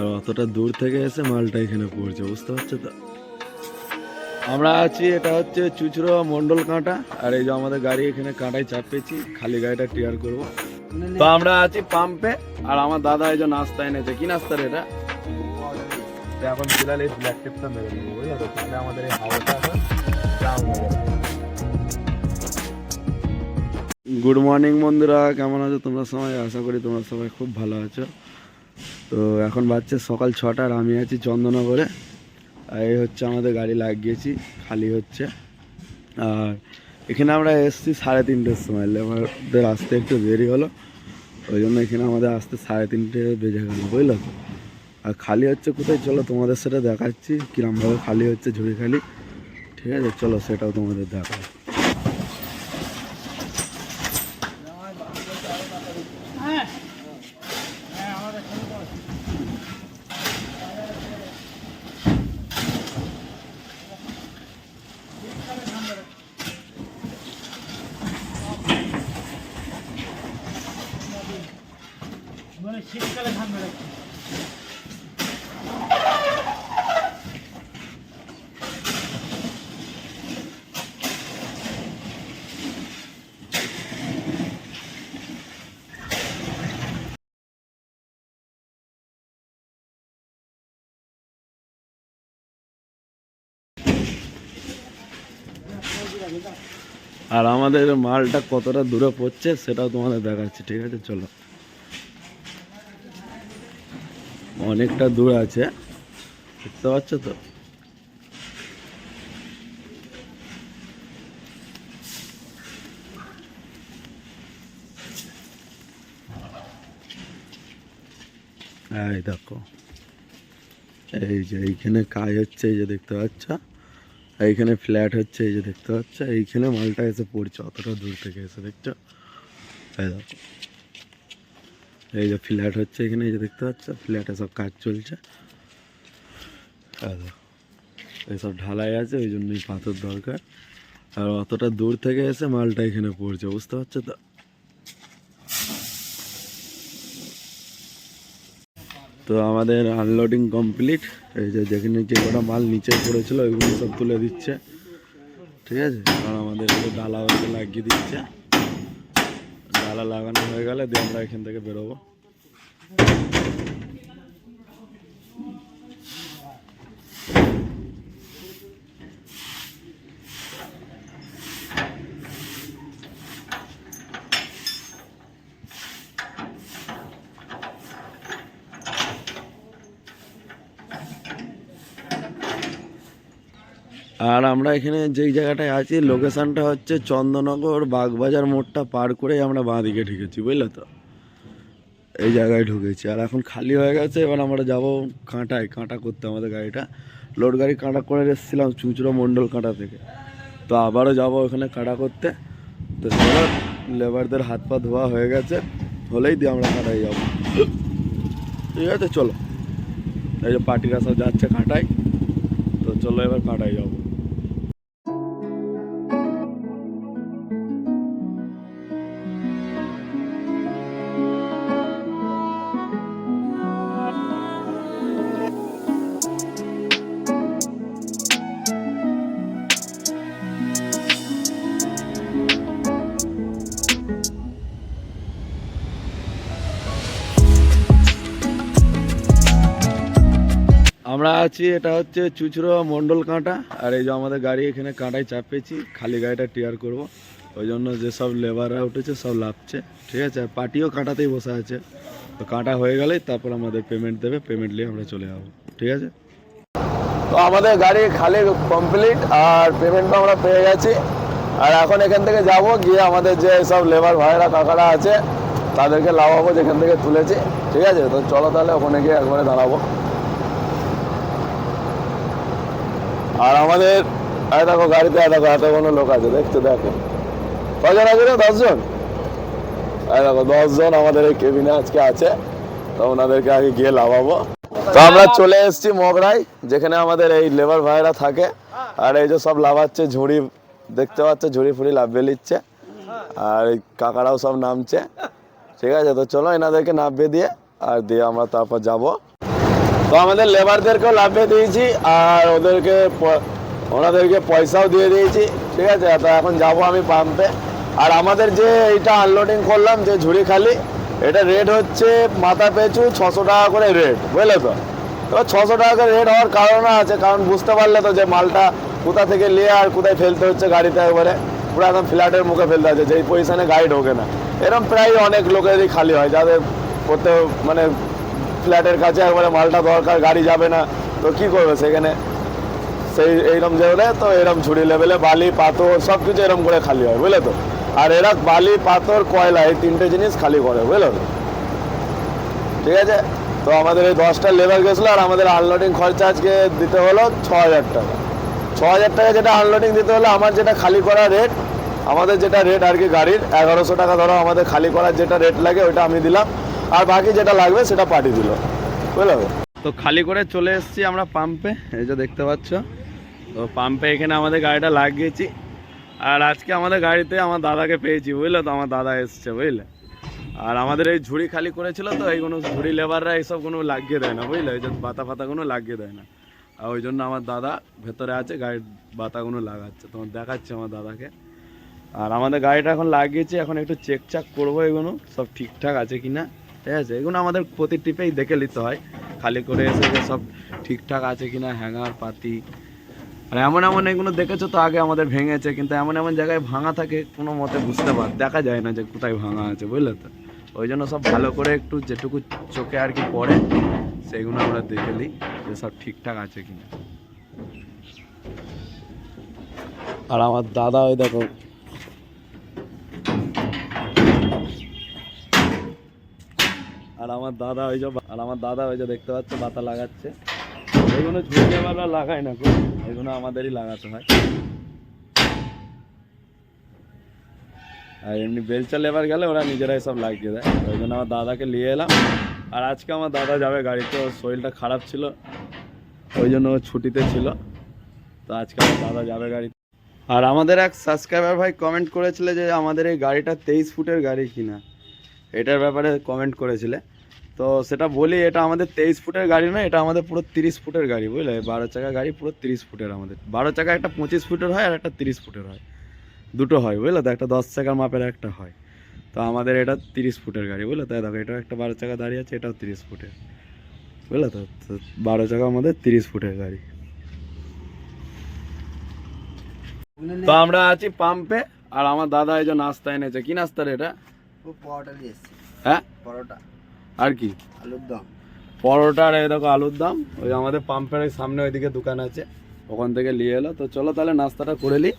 আর অতটা দূর থেকে এসে মালটা এখানে পড়ছে বুঝতে পারছ তো? আমরা আছি এটা হচ্ছে চুচড়ো মন্ডল কাঁটা আর এই যে আমাদের গাড়ি এখানে কাঁটায় চাপেছি খালি গাড়িটা টিয়ার করব। তো আমরা আছি পাম্পে আর আমার দাদা এই যে নাস্তা এনেছে। কি নাস্তা রে এটা? এখন ফিলহাল এই ব্ল্যাক টেপটা মেরে নেব বুঝলো তো? তাহলে আমাদের এই হাওয়াটা হয়ে যাবে। গুড মর্নিং বন্ধুরা কেমন আছো তোমরা সবাই? আশা করি তোমরা সবাই খুব ভালো আছো। তো এখন বাচ্চা সকাল ছটার আমি আছি চন্দননগরে। আর এই হচ্ছে আমাদের গাড়ি লাগিয়েছি, খালি হচ্ছে। আর এখানে আমরা এসেছি সাড়ে তিনটের সময় লেবারদের আসতে একটু দেরি হলো। ওই জন্য এখানে আমাদের আসতে সাড়ে তিনটে বেজে গেল, বুঝলো? আর খালি হচ্ছে কোথায়? চলো তোমাদের সেটা দেখাচ্ছি, কিরমভাবে খালি হচ্ছে ঝুড়ি খালি ঠিক আছে? চলো সেটাও তোমাদের দেখাবো আর আমাদের মালটা কতটা দূরে পড়ছে সেটাও তোমাদের দেখাচ্ছি, ঠিক আছে? চলো। অনেকটা দূর আছে, দেখতে পাচ্ছ তো? এই দেখো, এই যে এইখানে কাজ হচ্ছে, এই যে দেখতে পাচ্ছ? এইখানে ফ্ল্যাট হচ্ছে, এই যে দেখতে পাচ্ছ? এইখানে মালটা এসে পড়ছে, অতটা দূর থেকে এসে দেখছ? এই যে। ফ্ল্যাট হচ্ছে এখানে, এই যে দেখতে পাচ্ছ? ফ্ল্যাটে সব কাজ চলছে। এই এইসব ঢালাই আছে, ওই জন্যই পাথর দরকার। আর অতটা দূর থেকে এসে মালটা এখানে পড়ছে, বুঝতে পারছ তো? তো আমাদের আনলোডিং কমপ্লিট এই যে যেখানে যে কটা মাল নিচে পড়েছিল, ওইগুলো সব তুলে দিচ্ছে। ঠিক আছে? আর আমাদের ডালা ওইটা লাগিয়ে দিচ্ছে। ডালা লাগানো হয়ে গেলে দিয়ে আমরা এখান থেকে বেরোবো। আর আমরা এখানে যেই জায়গাটায় আছি লোকেশনটা হচ্ছে চন্দননগর বাগবাজার মোড়টা পার করেই আমরা বাঁ দিকে ঢুকেছি বুঝলে তো? এই জায়গায় ঢুকেছি। আর এখন খালি হয়ে গেছে, এবার আমরা যাব কাঁটায়, কাঁটা করতে আমাদের গাড়িটা। লোড গাড়ি কাঁটা করে এসেছিলাম চুঁচুড়ো মণ্ডল কাঁটা থেকে। তো আবারও যাব ওখানে কাঁটা করতে। তো সেটা লেবারদের হাত পা ধোয়া হয়ে গেছে, হলেই দিয়ে আমরা কাঁটায় যাব। ঠিক আছে, চলো। এই যে পার্টিরা সব যাচ্ছে কাঁটায়, তো চলো এবার কাঁটায় যাব। আমরা আছি, এটা হচ্ছে চুচড়ো মন্ডল কাঁটা। আর এই যে আমাদের গাড়ি এখানে কাঁটায় চাপেছি খালি গাড়িটা টিয়ার করব। ওই জন্য যেসব লেবাররা উঠেছে, সব লাভছে ঠিক আছে? আর পার্টিও কাঁটাতেই বসে আছে। তো কাঁটা হয়ে গেলেই তারপর আমাদের পেমেন্ট দেবে পেমেন্ট নিয়ে আমরা চলে যাব, ঠিক আছে? তো আমাদের গাড়ি খালি কমপ্লিট আর পেমেন্টও আমরা পেয়ে গেছি। আর এখন এখান থেকে যাব, গিয়ে আমাদের যে সব লেবার ভাইরা কাকারা আছে, তাদেরকে লাভাবো যেখান থেকে তুলেছি, ঠিক আছে? তো চলো তাহলে ওখানে গিয়ে একবারে দাঁড়াবো। আর আমাদের দেখো গাড়িতে দেখো এত কোনো লোক আছে, দেখতে দেখো। কজন আছে রে? দশজন? দেখো, দশজন আমাদের এই কেবিনে আজকে আছে, তো ওনাদেরকে আগে গিয়ে লাভাবো। তো আমরা চলে এসেছি মগরাই, যেখানে আমাদের এই লেবার ভাইরা থাকে। আর এই যে সব লাভাচ্ছে, ঝুড়ি, দেখতে পাচ্ছে, ঝুড়ি ফুড়ি লাভ বেলিচ্ছে আর এই কাকারাও সব নামছে। ঠিক আছে, তো চলো এনাদেরকে নামবে দিয়ে, আর দিয়ে আমরা তারপর যাব। তো আমাদের লেবারদেরকেও লাভে দিয়েছি, আর ওদেরকে ওনাদেরকে পয়সাও দিয়ে দিয়েছি, ঠিক আছে? তো এখন যাব আমি পাম্পে আর আমাদের যে এইটা আনলোডিং করলাম, যে ঝুড়ি খালি, এটা রেট হচ্ছে মাথা পেছু ছশো টাকা করে রেট বুঝলে তো? তো ছশো টাকা করে রেট হওয়ার কারণ আছে, কারণ বুঝতে পারলে তো যে মালটা কোথা থেকে নিয়ে আর কোথায় ফেলতে হচ্ছে গাড়িতে একবারে। পুরো একদম ফ্ল্যাটের মুখে ফেলতে আছে যেই পজিশনে গাড়ি ঢোকে না। এরকম প্রায় অনেক লোকেরই খালি হয়, যাদের করতে মানে ফ্ল্যাটের কাছে একবারে মালটা দরকার, গাড়ি যাবে না। তো কি করবে সেখানে? সেই এইরকম যেগুলো তো এরকম ঝুড়ি লেভেলে বালি, পাথর সব কিছু এরকম করে খালি হয়, বুঝলে তো? আর এরা বালি, পাথর, কয়লা, এই তিনটে জিনিস খালি করে, বুঝলে তো? ঠিক আছে? তো আমাদের এই দশটা লেবার গেছিল, আর আমাদের আনলোডিং খরচা আজকে দিতে হলো ছ হাজার টাকা। ছ হাজার টাকা যেটা আনলোডিং দিতে হলো, আমার যেটা খালি করা রেট আমাদের যেটা রেট আর কি গাড়ির, এগারোশো টাকা ধরো আমাদের খালি করার যেটা রেট লাগে, ওইটা আমি দিলাম। আর বাকি যেটা লাগবে সেটা পাঠিয়ে দিল। বুঝলো? তো খালি করে চলে এসেছি আমরা পাম্পে এই যে দেখতে পাচ্ছ। তো পাম্পে এখানে আমাদের গাড়িটা লাগিয়েছি। আর আজকে আমাদের গাড়িতে আমার দাদাকে পেয়েছি, বুঝলে তো? আমার দাদা এসছে, বুঝলে? আর আমাদের এই ঝুড়ি খালি করেছিল তো, এই কোনো ঝুড়ি লেবাররা এইসব কোনো লাগিয়ে দেয় না, বুঝলে? ওই যে বাতা ফাতাগুলো লাগিয়ে দেয় না। আর ওই জন্য আমার দাদা ভেতরে আছে, গাড়ির বাতাগুলো লাগাচ্ছে। তোমার দেখাচ্ছে আমার দাদাকে। আর আমাদের গাড়িটা এখন লাগিয়েছি, এখন একটু চেক চাক করব এগুলো। সব ঠিকঠাক আছে কি না ঠিক আছে? এগুলো আমাদের প্রতি টিপেই দেখে নিতে হয়। খালি করে এসে যে সব ঠিকঠাক আছে কি না হ্যাঙ্গার, পাতি। আর এমন এমন এগুলো দেখেছ তো আগে আমাদের ভেঙেছে, কিন্তু এমন এমন জায়গায় ভাঙা থাকে, কোনো মতে বুঝতে পার দেখা যায় না যে কোথায় ভাঙা আছে, বুঝলে তো? ওই জন্য সব ভালো করে একটু যেটুকু চোখে আর কি পড়ে, সেগুলো আমরা দেখে নিই যে সব ঠিকঠাক আছে কিনা। আর আমার দাদা ওই দেখো আর আমার দাদা ওই যে আর আমার দাদা ওই যে দেখতে পাচ্ছ, বাতা লাগাচ্ছে। এগুলো ঝুঁকিওয়ালা লাগায় না গো। এগুলো আমাদেরই লাগাতে হয়। আর এমনি বেলচা লেবার গেলে ওরা নিজেরাই সব লাগিয়ে দেয়। ওই জন্য আমার দাদাকে নিয়ে এলাম। আর আজকে আমার দাদা যাবে গাড়িতে, ওর শরীরটা খারাপ ছিল। ওই জন্য ও ছুটিতে ছিল। তো আজকে আমার দাদা যাবে গাড়িতে। আর আমাদের এক সাবস্ক্রাইবার ভাই কমেন্ট করেছিল যে আমাদের এই গাড়িটা তেইশ ফুটের গাড়ি কিনা। এটার ব্যাপারে কমেন্ট করেছিলে। তো সেটা বলি, এটা আমাদের তেইশ ফুটের গাড়ি নয়, এটা আমাদের পুরো তিরিশ ফুটের গাড়ি, বুঝলে? বারো চাকা গাড়ি পুরো তিরিশ ফুটের আমাদের। বারো চাকা একটা পঁচিশ ফুটের হয় আর একটা তিরিশ ফুটের হয়। দুটো হয়, বুঝলে? তো একটা দশ চাকার মাপের একটা হয়। তো আমাদের এটা তিরিশ ফুটের গাড়ি, বুঝলে? তাই দেখো এটা একটা বারো চাকা দাঁড়িয়ে আছে, এটাও তিরিশ ফুটের। বুঝলে তো? বারো চাকা আমাদের তিরিশ ফুটের গাড়ি। তো আমরা আছি পাম্পে আর আমার দাদা এই যে নাস্তা এনেছে। কি নাস্তা রে এটা? পরোটা দিয়ে হ্যাঁ? পরোটা। আর কি? আলুর দম। পরোটার এই দেখো আলুর দাম। ওই আমাদের পাম্পের ওই সামনে ওইদিকে দোকান আছে। ওখান থেকে নিয়ে এলো। তো চলো তাহলে নাস্তাটা করে নিই।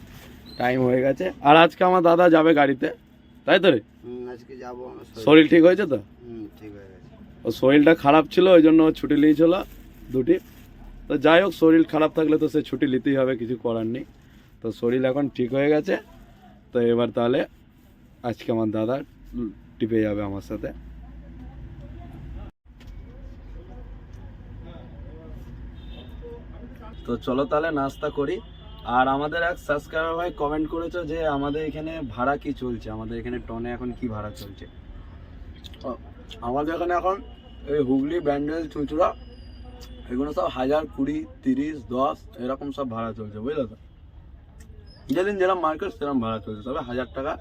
টাইম হয়ে গেছে। আর আজকে আমার দাদা যাবে গাড়িতে। তাই তো রে? আজকে যাব শরীর- ঠিক হয়েছে তো? হুম ঠিক হয়ে গেছে। ও শরীরটা খারাপ ছিল ওই জন্য ছুটি নিয়েছিল দুটি। তো যাই হোক শরীর খারাপ থাকলে তো সে ছুটি নিতেই হবে কিছু করার নেই। তো শরীর এখন ঠিক হয়ে গেছে। তো এবার তাহলে আজকে আমার দাদা টিপে যাবে আমার সাথে। তো চলো তাহলে নাস্তা করি। আর আমাদের এক সাবস্ক্রাইবার ভাই কমেন্ট করেছ যে আমাদের এখানে ভাড়া কি চলছে? আমাদের এখানে টনে এখন কি ভাড়া চলছে? আমাদের এখানে এখন এই হুগলি, ব্যান্ডেল, চুঁচুড়া এগুলো সব হাজার কুড়ি, তিরিশ, দশ এরকম সব ভাড়া চলছে, বুঝলে তো? যেদিন যেরকম মার্কেট সেরকম ভাড়া চলছে, তবে হাজার টাকা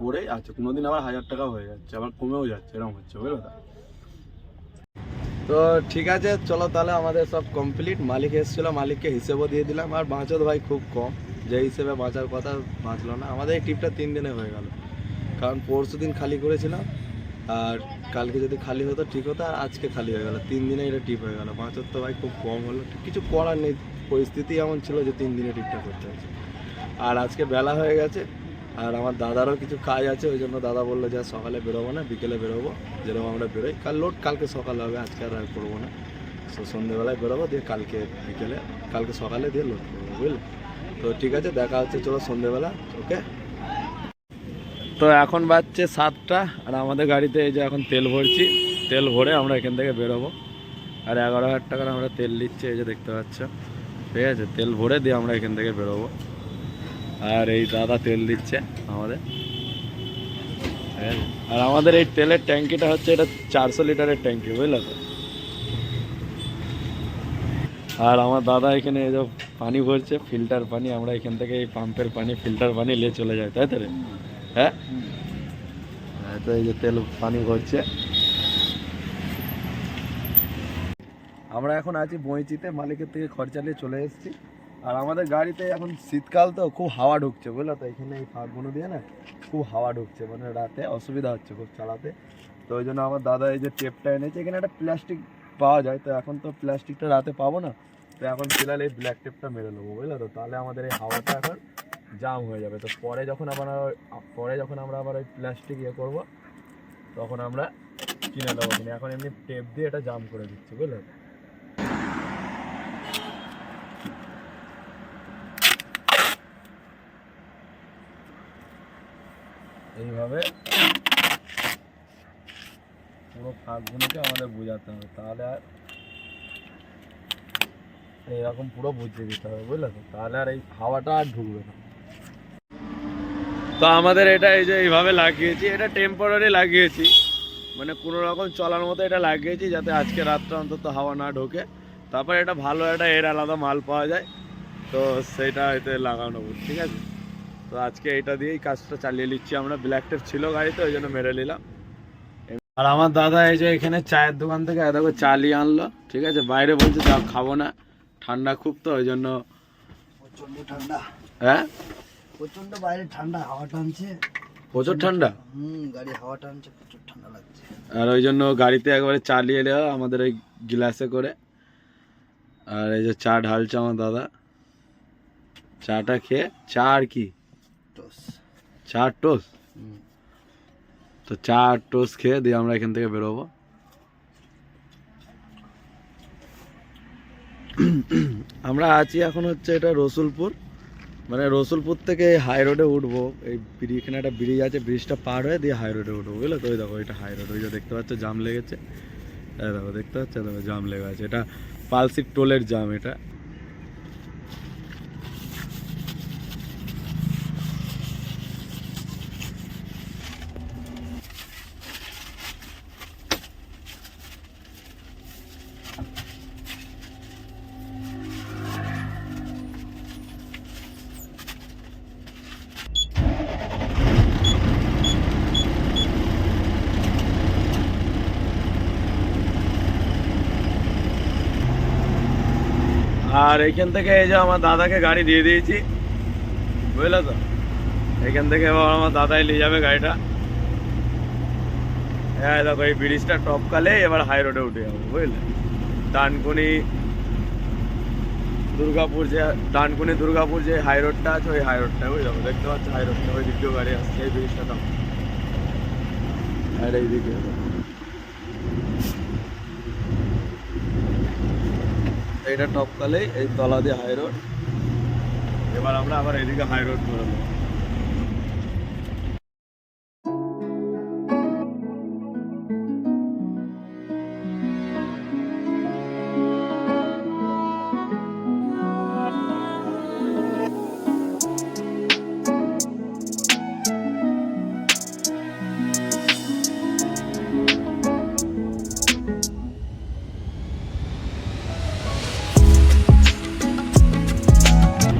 পড়েই আছে, কোনোদিন আবার হাজার টাকা হয়ে যাচ্ছে, আবার কমেও যাচ্ছে এরকম হচ্ছে, বুঝলে তো? ঠিক আছে, চলো তাহলে আমাদের সব কমপ্লিট মালিক এসেছিল, মালিককে হিসেবও দিয়ে দিলাম। আর বাঁচত ভাই খুব কম, যে হিসেবে বাঁচার কথা বাঁচলো না। আমাদের এই ট্রিপটা তিন দিনে হয়ে গেল। কারণ পরশু দিন খালি করেছিলাম, আর কালকে যদি খালি হতো, ঠিক হতো, আর আজকে খালি হয়ে গেল। তিন দিনে এটা ট্রিপ হয়ে গেল। বাঁচত তো ভাই খুব কম হলো। কিছু করার নেই, পরিস্থিতি এমন ছিল যে তিন দিনে ট্রিপটা করতে হয়েছে। আর আজকে বেলা হয়ে গেছে আর আমার দাদারও কিছু কাজ আছে, ওই জন্য দাদা বলল যে সকালে বেরোবো না, বিকেলে বেরোবো। যেরকম আমরা বেরোই, কাল লোড, কালকে সকালে হবে, আজকে আর আর করব না। তো সন্ধ্যেবেলায় বেরোবো, দিয়ে কালকে বিকেলে, কালকে সকালে দিয়ে লোড করব, বুঝলে? তো ঠিক আছে, দেখা হচ্ছে, চলো সন্ধ্যেবেলা ওকে? তো এখন বাজছে সাতটা, আর আমাদের গাড়িতে এই যে এখন তেল ভরছি, তেল ভরে আমরা এখান থেকে বেরোবো। আর এগারো হাজার টাকার আমরা তেল নিচ্ছি, এই যে দেখতে পাচ্ছ। ঠিক আছে, তেল ভরে দিয়ে আমরা এখান থেকে বেরোবো। আর এই দাদা তেল দিচ্ছে আমাদের। আর আমাদের এই তেলের ট্যাঙ্কিটা হচ্ছে এটা চারশো লিটারের ট্যাঙ্কি বুঝলে তো? আর আমার দাদা এখানে এই যে পানি ভরছে ফিল্টার পানি আমরা এখান থেকে এই পাম্পের পানি ফিল্টার পানি নিয়ে চলে যাই তাই তো রে? হ্যাঁ? হ্যাঁ, তো এই যে তেল পানি ভরছে। আমরা এখন আছি বইচিতে মালিকের থেকে খরচা নিয়ে চলে এসেছি। আর আমাদের গাড়িতে এখন শীতকাল তো খুব হাওয়া ঢুকছে, বুঝলো তো? এখানে এই ফাঁকগুলো দিয়ে না খুব হাওয়া ঢুকছে মানে রাতে অসুবিধা হচ্ছে খুব চালাতে। তো ওই জন্য আমার দাদা এই যে টেপটা এনেছে, এখানে একটা প্লাস্টিক পাওয়া যায়, তো এখন তো প্লাস্টিকটা রাতে পাবো না, তো এখন ফিলহাল এই ব্ল্যাক টেপটা মেরে নেব, বুঝলে তো? তাহলে আমাদের এই হাওয়াটা এখন জাম হয়ে যাবে। তো পরে যখন আবার পরে যখন আমরা আবার ওই প্লাস্টিক ইয়ে করব, তখন আমরা কিনে নেব। এখন এমনি টেপ দিয়ে এটা জাম করে দিচ্ছি, বুঝলে? এইভাবে পুরো ফাঁকগুলোকে আমাদের বোঝাতে হবে। তাহলে আর এইরকম পুরো বুঝিয়ে দিতে হবে, বুঝলে তো? তাহলে আর এই হাওয়াটা আর ঢুকবে না। তো আমাদের এটা এই যে এইভাবে লাগিয়েছি, এটা টেম্পোরারি লাগিয়েছি। মানে কোনো রকম চলার মতো এটা লাগিয়েছি যাতে আজকে রাতটা অন্তত হাওয়া না ঢোকে। তারপর এটা ভালো একটা এর আলাদা মাল পাওয়া যায়। তো সেটা এতে লাগানো ঠিক আছে? তো আজকে এটা দিয়েই কাজটা চালিয়ে নিচ্ছি আমরা। ব্ল্যাক টেপ ছিল গাড়িতে ওই জন্য মেরে নিলাম। আর আমার দাদা এই যে এখানে চায়ের দোকান থেকে এত করে চা নিয়ে আনলো ঠিক আছে? বাইরে বলছে চা খাব না ঠান্ডা খুব তো ওই জন্য প্রচণ্ড ঠান্ডা। হ্যাঁ? প্রচণ্ড বাইরে ঠান্ডা হাওয়া টানছে। প্রচুর ঠান্ডা? হুম গাড়ি হাওয়া টানছে প্রচুর ঠান্ডা লাগছে। আর ওই জন্য গাড়িতে একবারে চা নিয়ে এলো আমাদের ওই গ্লাসে করে। আর এই যে চা ঢালছে আমার দাদা। চাটা খেয়ে চা আর কি? টোস। চা টোস? তো চা আর টোস খেয়ে দিয়ে আমরা এখান থেকে বেরোবো। আমরা আছি এখন হচ্ছে এটা রসুলপুর। মানে রসুলপুর থেকে হাই রোডে উঠবো। এই ব্রিজ এখানে একটা ব্রিজ আছে ব্রিজটা পার হয়ে দিয়ে হাই রোডে উঠবো, বুঝলে তো? ওই দেখো, এটা হাই রোড ওই যে দেখতে পাচ্ছ, জাম লেগেছে। দেখো, দেখতে পাচ্ছ? দেখো, জাম লেগে আছে। এটা পালসিক টোলের জাম এটা। আর এইখান থেকে এই যে আমার দাদাকে গাড়ি দিয়ে দিয়েছি, বুঝলে তো? এখান থেকে এবার আমার দাদাই নিয়ে যাবে গাড়িটা। হ্যাঁ দেখো, এই ব্রিজটা টপকালে এবার হাই রোডে উঠে যাব, বুঝলে? ডানকুনি দুর্গাপুর যে, ডানকুনি দুর্গাপুর যে হাই রোডটা আছে, ওই হাই রোডটা বুঝলে? দেখতে পাচ্ছ হাই রোডটা ওই দিয়েও গাড়ি আসছে, এই ব্রিজটা টপ আর এইদিকে এইটা টপকালেই এই তলা দিয়ে হাই রোড এবার আমরা আবার এদিকে হাই রোড করে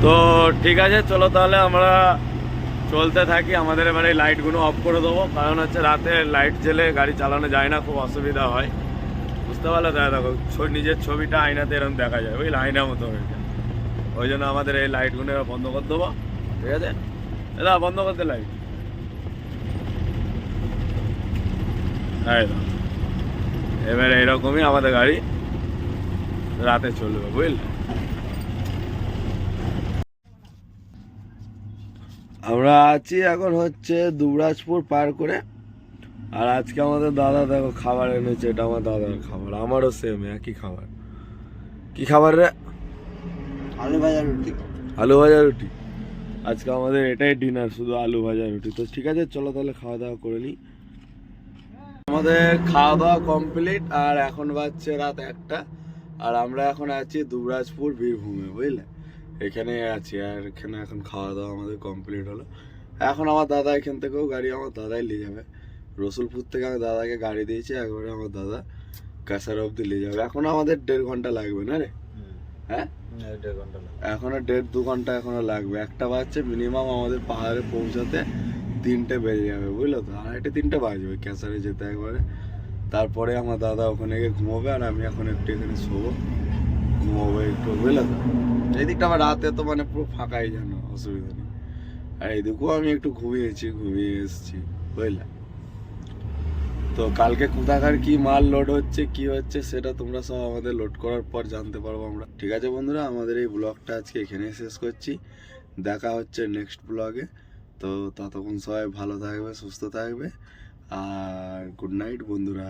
তো ঠিক আছে, চলো তাহলে আমরা চলতে থাকি। আমাদের এবারে লাইটগুলো অফ করে দেবো। কারণ হচ্ছে রাতে লাইট জেলে গাড়ি চালানো যায় না, খুব অসুবিধা হয়। বুঝতে পারলে? তাই দেখো নিজের ছবিটা আয়নাতে এরকম দেখা যায়, বুঝলে? আয়নার মতো হয়ে যায়। ওই জন্য আমাদের এই লাইটগুলো বন্ধ করে দেবো। ঠিক আছে? দাদা, বন্ধ করতে লাইট এই। এবারে এরকমই আমাদের গাড়ি রাতে চলবে, বুঝলে? আমরা আছি এখন হচ্ছে দুবরাজপুর পার করে। আর আজকে আমাদের দাদা দেখো খাবার এনেছে এটা আমার দাদার খাবার আমারও সেম একই খাবার। কি খাবার রে? আলু ভাজা রুটি। আলু ভাজা রুটি? আজকে আমাদের এটাই ডিনার শুধু আলু ভাজা রুটি। তো ঠিক আছে চলো তাহলে খাওয়া দাওয়া করে নিই। আমাদের খাওয়া দাওয়া কমপ্লিট আর এখন বাজছে রাত একটা। আর আমরা এখন আছি দুবরাজপুর বীরভূমে বুঝলে? এখানে আছি আর এখানে এখন খাওয়া দাওয়া আমাদের কমপ্লিট হলো। এখন আমার দাদা এখান থেকেও গাড়ি আমার দাদাই নিয়ে যাবে। রসুলপুর থেকে আমি দাদাকে গাড়ি দিয়েছি একবারে আমার দাদা কাছার অব্দি নিয়ে যাবে। এখন আমাদের দেড় ঘণ্টা লাগবে না রে? হ্যাঁ? লাগবে। এখনও দেড় দু ঘণ্টা এখনও লাগবে। একটা বাজছে মিনিমাম আমাদের পাহাড়ে পৌঁছাতে তিনটে বেজে যাবে বুঝলো তো? আড়াইটে তিনটে বাজবে ক্যাসারে যেতে একবারে। তারপরে আমার দাদা ওখানে গিয়ে ঘুমোবে আর আমি এখন একটু এখানে শোবো। ঘুমোবো একটু বুঝলো তো? এই দিকটা আবার রাতে তো মানে পুরো ফাঁকাই জানো অসুবিধা নেই। আর এদিকেও আমি একটু ঘুমিয়েছি, ঘুমিয়ে এসেছি, বুঝলে? তো কালকে কোথাকার কি মাল লোড হচ্ছে, কি হচ্ছে, সেটা তোমরা সব আমাদের লোড করার পর জানতে পারব আমরা। ঠিক আছে বন্ধুরা, আমাদের এই ব্লগটা আজকে এখানেই শেষ করছি। দেখা হচ্ছে নেক্সট ব্লগে তো ততক্ষণ সবাই ভালো থাকবে, সুস্থ থাকবে, আর গুড নাইট বন্ধুরা।